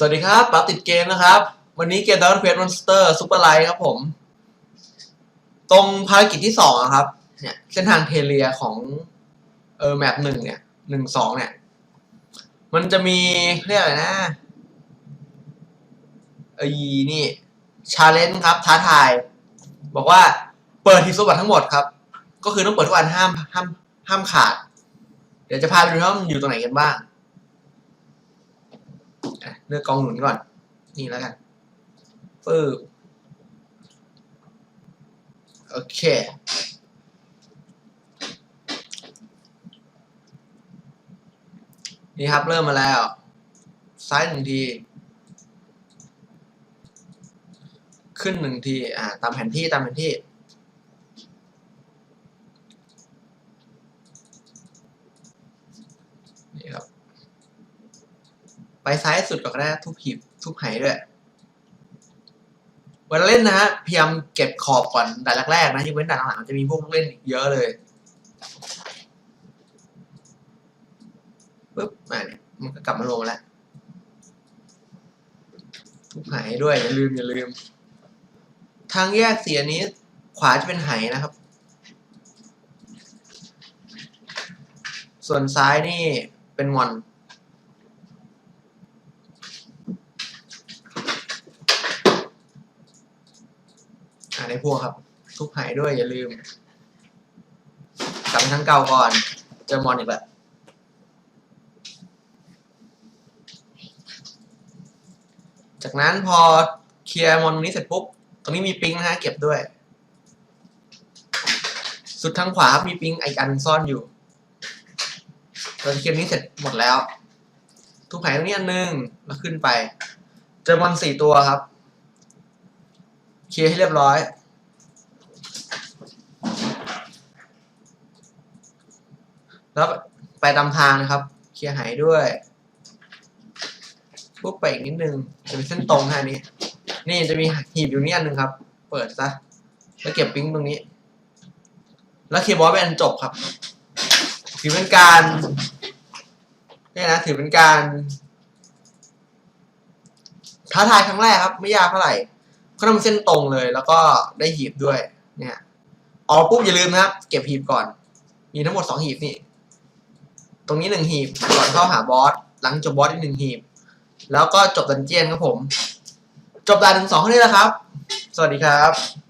สวัสดีครับปั๊บติดเกมนะครับ วันนี้เกม Dragon Quest Monster Super Light ครับผม ตรงภารกิจที่สองอะครับ เนี่ย เส้นทางเทเลียของเออแมปหนึ่งเนี่ยหนึ่งสองเนี่ย มันจะมีเรียกอะไรนะเอ้นี่ชาเลนจ์ครับ ท้าทาย บอกว่าเปิดทีสมบัตทั้งหมดครับ ก็คือต้องเปิดทุกอันห้ามห้ามห้ามขาด เดี๋ยวจะพาไปดูว่ามันอยู่ตรงไหนกันบ้าง เลือกกองหนุนก่อน นี่แล้วกันปึ๊บโอเคนี่ครับ เริ่มมาแล้ว ซ้ายหนึ่งที ขึ้นหนึ่งที อ่า ตามแผนที่ตามแผนที่ นี่ครับ ไปซ้ายสุดก็ได้ทุบหีบทุบไหด้วยเวลาเล่นนะฮะพยายามเก็บขอบก่อนด่านแรกๆนะที่เว้นด่านหลังๆจะมีพวกเล่นอีกเยอะเลยปึ๊บมาเนี่ยมันก็กลับมาลงแล้วทุบไหด้วยอย่าลืมอย่าลืม ทางแยกเสียนี้ ขวาจะเป็นไหนะครับ ส่วนซ้ายนี่เป็นมอน ในพวกครับ ทุบหายด้วยอย่าลืมกลับไปทางเก่าก่อน เจอมอนอีกแล้วจากนั้นพอเคลียร์มอนตรงนี้เสร็จปุ๊บ ตรงนี้มีปิงนะฮะเก็บด้วย สุดทางขวาครับมีปิงอีกอันซ่อนอยู่เราเคลียร์นี้เสร็จหมดแล้ว ทุบหายตรงนี้อันหนึ่งแล้วขึ้นไป เจอมอนสี่ตัวครับ เคลียร์ให้เรียบร้อย แล้วไปตามทางนะครับ เคลียร์หายด้วยปุ๊บไปอีกนิดนึง จะเป็นเส้นตรงแค่นี้ นี่จะมีหีบอยู่นี่อันหนึ่งครับ เปิดซะ แล้วเก็บปิ้งตรงนี้ แล้วเคลียร์บอสเป็นอันจบครับ ถือเป็นการนี่นะ ถือเป็นการท้าทายครั้งแรกครับ ไม่ยากเท่าไหร่เขาทำเส้นตรงเลย แล้วก็ได้หีบด้วย เนี่ยออกปุ๊บอย่าลืมนะครับ เก็บหีบก่อน มีทั้งหมดสองหีบนี่ ตรงนี้หนึ่งหีบก่อนเข้าหาบอสหลังจบบอสอีกหนึ่งหีบ แล้วก็จบดันเจียนครับผม จบด่านหนึ่งสองเท่านี้แหละครับ สวัสดีครับ